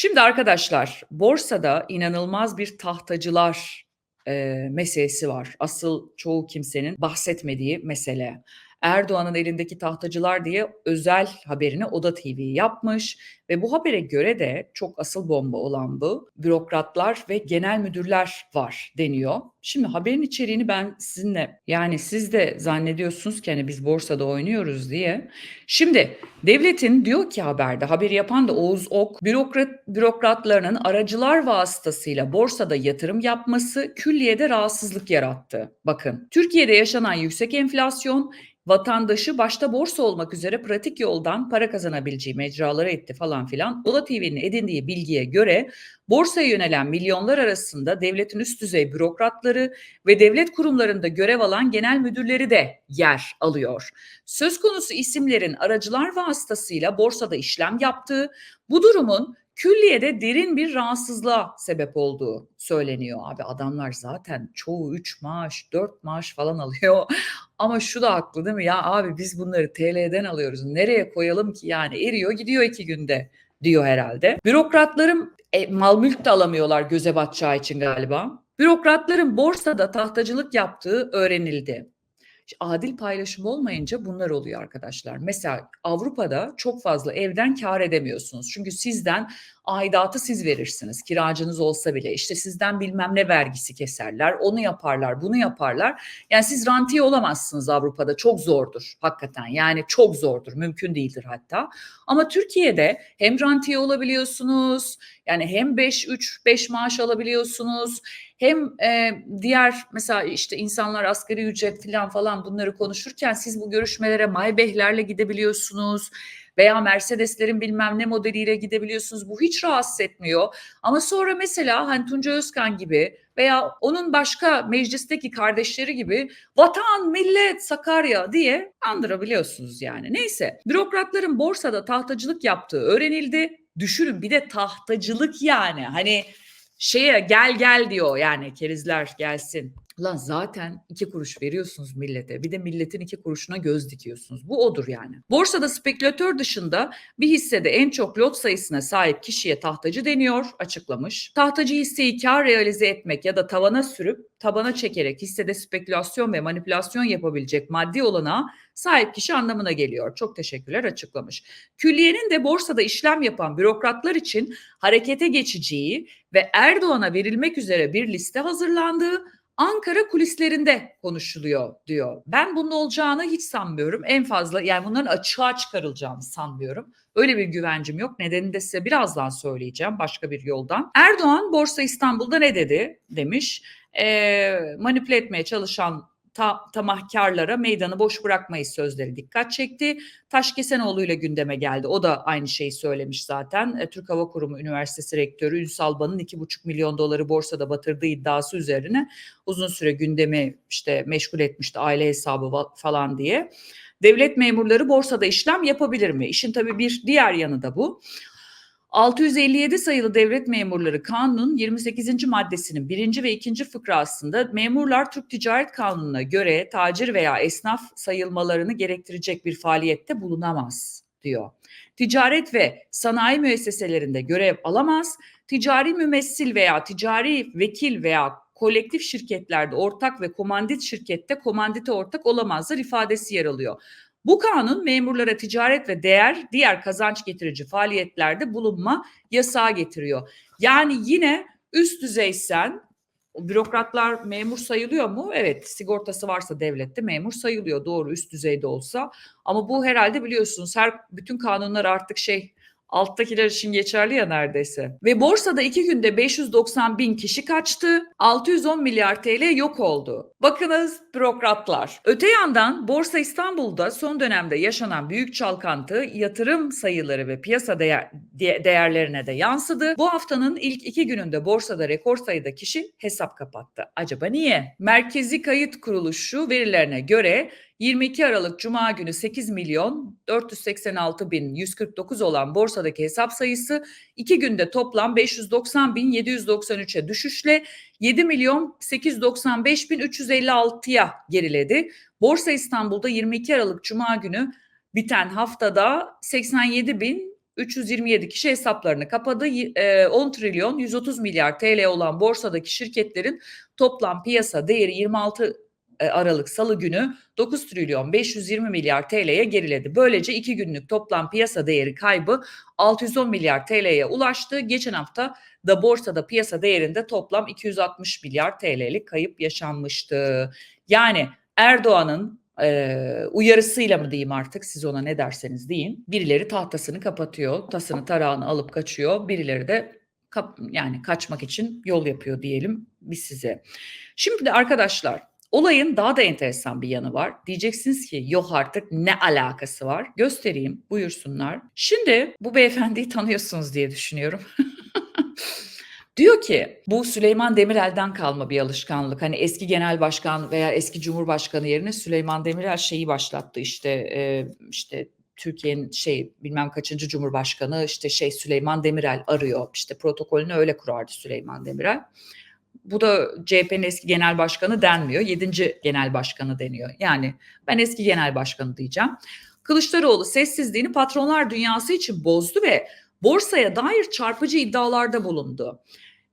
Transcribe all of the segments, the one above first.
Şimdi arkadaşlar borsada inanılmaz bir tahtacılar eee, meselesi var. Asıl çoğu kimsenin bahsetmediği mesele. Erdoğan'ın elindeki tahtacılar diye özel haberini Oda TV yapmış ve bu habere göre de çok asıl bomba olan bu. Bürokratlar ve genel müdürler var deniyor. Şimdi haberin içeriğini ben sizinle yani siz de zannediyorsunuz ki hani biz borsada oynuyoruz diye. Şimdi devletin diyor ki haberde haberi yapan da Oğuz Ok bürokrat, bürokratlarının aracılar vasıtasıyla borsada yatırım yapması külliyede rahatsızlık yarattı. Bakın Türkiye'de yaşanan yüksek enflasyon vatandaşı başta borsa olmak üzere pratik yoldan para kazanabileceği mecralara etti falan filan. Ola TV'nin edindiği bilgiye göre borsaya yönelen milyonlar arasında devletin üst düzey bürokratları ve devlet kurumlarında görev alan genel müdürleri de yer alıyor. Söz konusu isimlerin aracılar vasıtasıyla borsada işlem yaptığı, bu durumun külliyede derin bir rahatsızlığa sebep olduğu söyleniyor. Abi adamlar zaten çoğu 3 maaş, 4 maaş falan alıyor. Ama şu da haklı değil mi? Ya abi biz bunları TL'den alıyoruz. Nereye koyalım ki yani? Eriyor gidiyor iki günde diyor herhalde. Bürokratlarım e, mal mülk de alamıyorlar göze batacağı için galiba. Bürokratların borsada tahtacılık yaptığı öğrenildi. Adil paylaşım olmayınca bunlar oluyor arkadaşlar. Mesela Avrupa'da çok fazla evden kar edemiyorsunuz. Çünkü sizden aidatı siz verirsiniz. Kiracınız olsa bile işte sizden bilmem ne vergisi keserler. Onu yaparlar, bunu yaparlar. Yani siz rantiye olamazsınız Avrupa'da. Çok zordur hakikaten. Yani çok zordur. Mümkün değildir hatta. Ama Türkiye'de hem rantiye olabiliyorsunuz. Yani hem 5 3 5 maaş alabiliyorsunuz. Hem e, diğer mesela işte insanlar asgari ücret falan falan bunları konuşurken siz bu görüşmelere Maybach'lerle gidebiliyorsunuz veya Mercedeslerin bilmem ne modeliyle gidebiliyorsunuz. Bu hiç rahatsız etmiyor. Ama sonra mesela hani Tunca Özkan gibi veya onun başka meclisteki kardeşleri gibi vatan, millet, Sakarya diye andırabiliyorsunuz yani. Neyse bürokratların borsada tahtacılık yaptığı öğrenildi. Düşünün bir de tahtacılık yani hani şeye gel gel diyor yani kerizler gelsin. Lan zaten iki kuruş veriyorsunuz millete. Bir de milletin iki kuruşuna göz dikiyorsunuz. Bu odur yani. Borsada spekülatör dışında bir hissede en çok lot sayısına sahip kişiye tahtacı deniyor açıklamış. Tahtacı hisseyi kar realize etmek ya da tavana sürüp tabana çekerek hissede spekülasyon ve manipülasyon yapabilecek maddi olanağa sahip kişi anlamına geliyor. Çok teşekkürler açıklamış. Külliyenin de borsada işlem yapan bürokratlar için harekete geçeceği ve Erdoğan'a verilmek üzere bir liste hazırlandığı Ankara kulislerinde konuşuluyor diyor. Ben bunun olacağını hiç sanmıyorum. En fazla yani bunların açığa çıkarılacağını sanmıyorum. Öyle bir güvencim yok. Nedenini de size birazdan söyleyeceğim başka bir yoldan. Erdoğan Borsa İstanbul'da ne dedi demiş. E, manipüle etmeye çalışan ta, tamahkarlara meydanı boş bırakmayız sözleri dikkat çekti. Taşkesenoğlu ile gündeme geldi. O da aynı şeyi söylemiş zaten. E, Türk Hava Kurumu Üniversitesi Rektörü Ünsal Ban'ın 2,5 milyon doları borsada batırdığı iddiası üzerine uzun süre gündemi işte meşgul etmişti aile hesabı falan diye. Devlet memurları borsada işlem yapabilir mi? İşin tabii bir diğer yanı da bu. 657 sayılı devlet memurları kanunun 28. maddesinin birinci ve ikinci fıkrasında memurlar Türk Ticaret Kanunu'na göre tacir veya esnaf sayılmalarını gerektirecek bir faaliyette bulunamaz diyor. Ticaret ve sanayi müesseselerinde görev alamaz, ticari mümessil veya ticari vekil veya kolektif şirketlerde ortak ve komandit şirkette komandite ortak olamazlar ifadesi yer alıyor. Bu kanun memurlara ticaret ve değer diğer kazanç getirici faaliyetlerde bulunma yasağı getiriyor. Yani yine üst düzeysen bürokratlar memur sayılıyor mu? Evet sigortası varsa devlette memur sayılıyor doğru üst düzeyde olsa. Ama bu herhalde biliyorsunuz her bütün kanunlar artık şey Alttakiler için geçerli ya neredeyse. Ve borsada iki günde 590 bin kişi kaçtı. 610 milyar TL yok oldu. Bakınız bürokratlar. Öte yandan Borsa İstanbul'da son dönemde yaşanan büyük çalkantı yatırım sayıları ve piyasa değer, değerlerine de yansıdı. Bu haftanın ilk iki gününde borsada rekor sayıda kişi hesap kapattı. Acaba niye? Merkezi Kayıt Kuruluşu verilerine göre 22 Aralık Cuma günü 8 milyon 486 bin 149 olan borsadaki hesap sayısı 2 günde toplam 590 bin 793'e düşüşle 7 milyon 895 bin 356'ya geriledi. Borsa İstanbul'da 22 Aralık Cuma günü biten haftada 87 bin 327 kişi hesaplarını kapadı. Y- e, 10 trilyon 130 milyar TL olan borsadaki şirketlerin toplam piyasa değeri 26 e, Aralık Salı günü 9 trilyon 520 milyar TL'ye geriledi. Böylece iki günlük toplam piyasa değeri kaybı 610 milyar TL'ye ulaştı. Geçen hafta da borsada piyasa değerinde toplam 260 milyar TL'lik kayıp yaşanmıştı. Yani Erdoğan'ın e, uyarısıyla mı diyeyim artık siz ona ne derseniz deyin. Birileri tahtasını kapatıyor, tasını tarağını alıp kaçıyor. Birileri de kap, yani kaçmak için yol yapıyor diyelim biz size. Şimdi de arkadaşlar olayın daha da enteresan bir yanı var. Diyeceksiniz ki yok artık ne alakası var? Göstereyim buyursunlar. Şimdi bu beyefendiyi tanıyorsunuz diye düşünüyorum. Diyor ki bu Süleyman Demirel'den kalma bir alışkanlık. Hani eski genel başkan veya eski cumhurbaşkanı yerine Süleyman Demirel şeyi başlattı işte e, işte Türkiye'nin şey bilmem kaçıncı cumhurbaşkanı işte şey Süleyman Demirel arıyor. İşte protokolünü öyle kurardı Süleyman Demirel. Bu da CHP'nin eski genel başkanı denmiyor. Yedinci genel başkanı deniyor. Yani ben eski genel başkanı diyeceğim. Kılıçdaroğlu sessizliğini patronlar dünyası için bozdu ve borsaya dair çarpıcı iddialarda bulundu.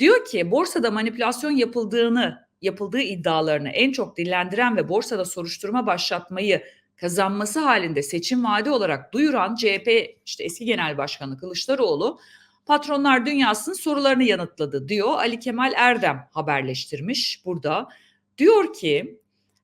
Diyor ki borsada manipülasyon yapıldığını, yapıldığı iddialarını en çok dillendiren ve borsada soruşturma başlatmayı kazanması halinde seçim vaadi olarak duyuran CHP işte eski genel başkanı Kılıçdaroğlu patronlar dünyasının sorularını yanıtladı diyor. Ali Kemal Erdem haberleştirmiş burada. Diyor ki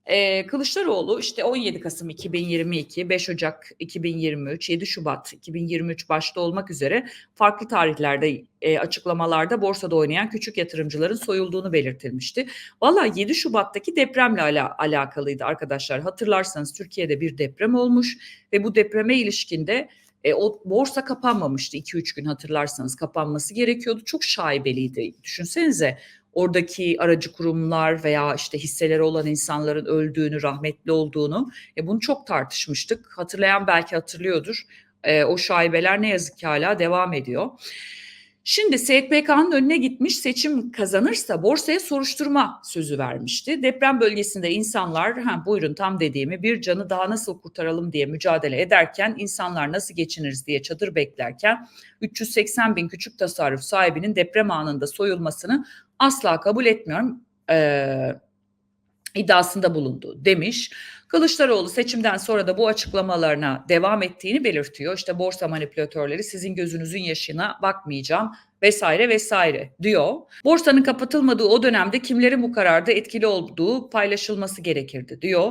ee, Kılıçdaroğlu işte 17 Kasım 2022, 5 Ocak 2023, 7 Şubat 2023 başta olmak üzere farklı tarihlerde e, açıklamalarda borsada oynayan küçük yatırımcıların soyulduğunu belirtilmişti. Valla 7 Şubat'taki depremle ala, alakalıydı arkadaşlar. Hatırlarsanız Türkiye'de bir deprem olmuş ve bu depreme ilişkinde e, o borsa kapanmamıştı 2-3 gün hatırlarsanız kapanması gerekiyordu. Çok şaibeliydi. Düşünsenize oradaki aracı kurumlar veya işte hisseleri olan insanların öldüğünü, rahmetli olduğunu e, bunu çok tartışmıştık. Hatırlayan belki hatırlıyordur. E, o şaibeler ne yazık ki hala devam ediyor. Şimdi SPK'nın önüne gitmiş seçim kazanırsa borsaya soruşturma sözü vermişti. Deprem bölgesinde insanlar ha, buyurun tam dediğimi bir canı daha nasıl kurtaralım diye mücadele ederken insanlar nasıl geçiniriz diye çadır beklerken 380 bin küçük tasarruf sahibinin deprem anında soyulmasını asla kabul etmiyorum e, iddiasında bulundu demiş. Kılıçdaroğlu seçimden sonra da bu açıklamalarına devam ettiğini belirtiyor. İşte borsa manipülatörleri sizin gözünüzün yaşına bakmayacağım vesaire vesaire diyor. Borsanın kapatılmadığı o dönemde kimlerin bu kararda etkili olduğu paylaşılması gerekirdi diyor.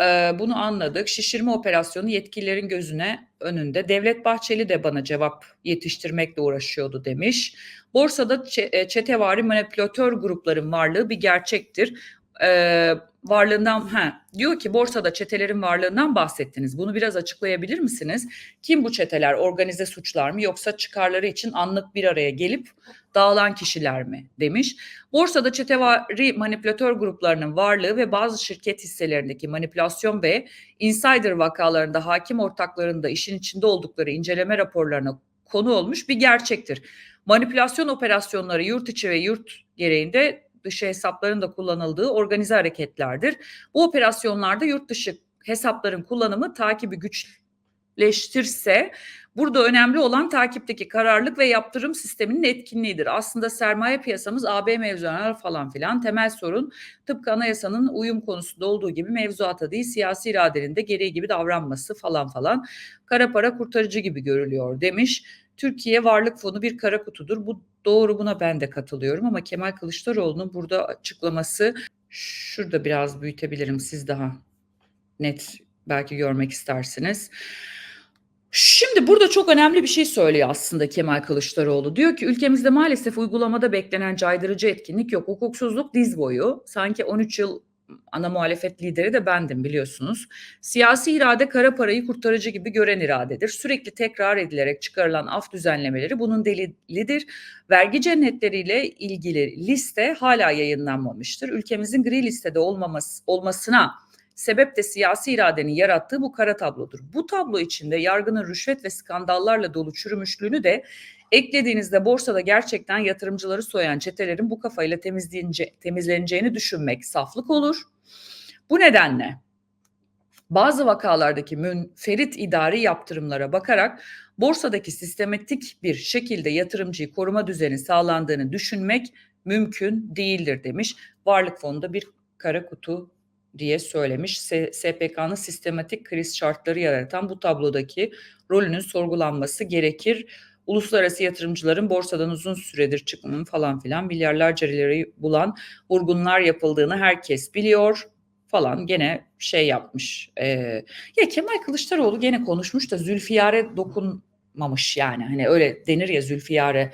Ee, bunu anladık. Şişirme operasyonu yetkililerin gözüne önünde. Devlet Bahçeli de bana cevap yetiştirmekle uğraşıyordu demiş. Borsada çetevari manipülatör grupların varlığı bir gerçektir. Ee, varlığından ha diyor ki borsada çetelerin varlığından bahsettiniz. Bunu biraz açıklayabilir misiniz? Kim bu çeteler? Organize suçlar mı yoksa çıkarları için anlık bir araya gelip dağılan kişiler mi demiş. Borsada çetevari manipülatör gruplarının varlığı ve bazı şirket hisselerindeki manipülasyon ve insider vakalarında hakim ortaklarında işin içinde oldukları inceleme raporlarına konu olmuş bir gerçektir. Manipülasyon operasyonları yurt içi ve yurt gereğinde dışı hesapların da kullanıldığı organize hareketlerdir. Bu operasyonlarda yurt dışı hesapların kullanımı takibi güçleştirse burada önemli olan takipteki kararlılık ve yaptırım sisteminin etkinliğidir. Aslında sermaye piyasamız AB mevzuatları falan filan temel sorun tıpkı anayasanın uyum konusunda olduğu gibi mevzuata değil siyasi iradenin de gereği gibi davranması falan falan kara para kurtarıcı gibi görülüyor demiş. Türkiye Varlık Fonu bir kara kutudur. Bu doğru buna ben de katılıyorum ama Kemal Kılıçdaroğlu'nun burada açıklaması şurada biraz büyütebilirim siz daha net belki görmek istersiniz. Şimdi burada çok önemli bir şey söylüyor aslında Kemal Kılıçdaroğlu. Diyor ki ülkemizde maalesef uygulamada beklenen caydırıcı etkinlik yok. Hukuksuzluk diz boyu. Sanki 13 yıl ana muhalefet lideri de bendim biliyorsunuz. Siyasi irade kara parayı kurtarıcı gibi gören iradedir. Sürekli tekrar edilerek çıkarılan af düzenlemeleri bunun delilidir. Vergi cennetleriyle ilgili liste hala yayınlanmamıştır. Ülkemizin gri listede olmaması, olmasına sebep de siyasi iradenin yarattığı bu kara tablodur. Bu tablo içinde yargının rüşvet ve skandallarla dolu çürümüşlüğünü de Eklediğinizde borsada gerçekten yatırımcıları soyan çetelerin bu kafayla temizleneceğini düşünmek saflık olur. Bu nedenle bazı vakalardaki münferit idari yaptırımlara bakarak borsadaki sistematik bir şekilde yatırımcıyı koruma düzeni sağlandığını düşünmek mümkün değildir demiş. Varlık fonunda bir kara kutu diye söylemiş. SPK'nın sistematik kriz şartları yaratan bu tablodaki rolünün sorgulanması gerekir. Uluslararası yatırımcıların borsadan uzun süredir çıkmanın falan filan milyarlarca lirayı bulan vurgunlar yapıldığını herkes biliyor falan gene şey yapmış. Ee, ya Kemal Kılıçdaroğlu gene konuşmuş da Zülfiyar'e dokunmamış yani. Hani öyle denir ya Zülfiyar'e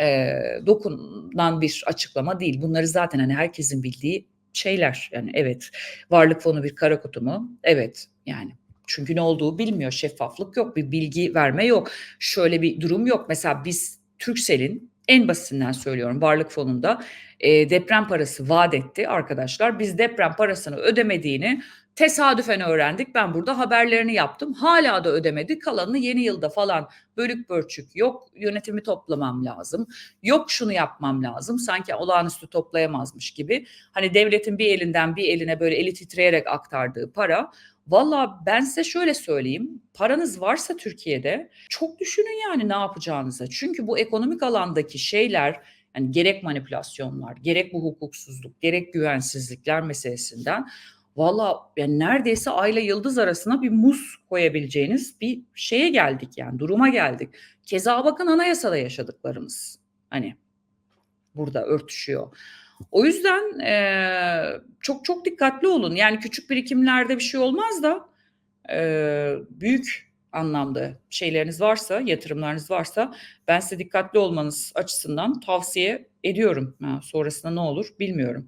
e, dokunan bir açıklama değil. Bunları zaten hani herkesin bildiği şeyler. Yani evet varlık fonu bir kara kutu mu? Evet yani çünkü ne olduğu bilmiyor. Şeffaflık yok, bir bilgi verme yok. Şöyle bir durum yok. Mesela biz Turkcell'in en basitinden söylüyorum varlık fonunda e, deprem parası vaat etti arkadaşlar. Biz deprem parasını ödemediğini tesadüfen öğrendik. Ben burada haberlerini yaptım. Hala da ödemedi. Kalanını yeni yılda falan bölük pörçük yok yönetimi toplamam lazım. Yok şunu yapmam lazım. Sanki olağanüstü toplayamazmış gibi. Hani devletin bir elinden bir eline böyle eli titreyerek aktardığı para Valla ben size şöyle söyleyeyim. Paranız varsa Türkiye'de çok düşünün yani ne yapacağınızı. Çünkü bu ekonomik alandaki şeyler yani gerek manipülasyonlar, gerek bu hukuksuzluk, gerek güvensizlikler meselesinden valla yani neredeyse ayla yıldız arasına bir muz koyabileceğiniz bir şeye geldik yani duruma geldik. Keza bakın anayasada yaşadıklarımız hani burada örtüşüyor. O yüzden eee, çok çok dikkatli olun. Yani küçük birikimlerde bir şey olmaz da eee, büyük anlamda şeyleriniz varsa, yatırımlarınız varsa ben size dikkatli olmanız açısından tavsiye ediyorum. Ha, sonrasında ne olur bilmiyorum.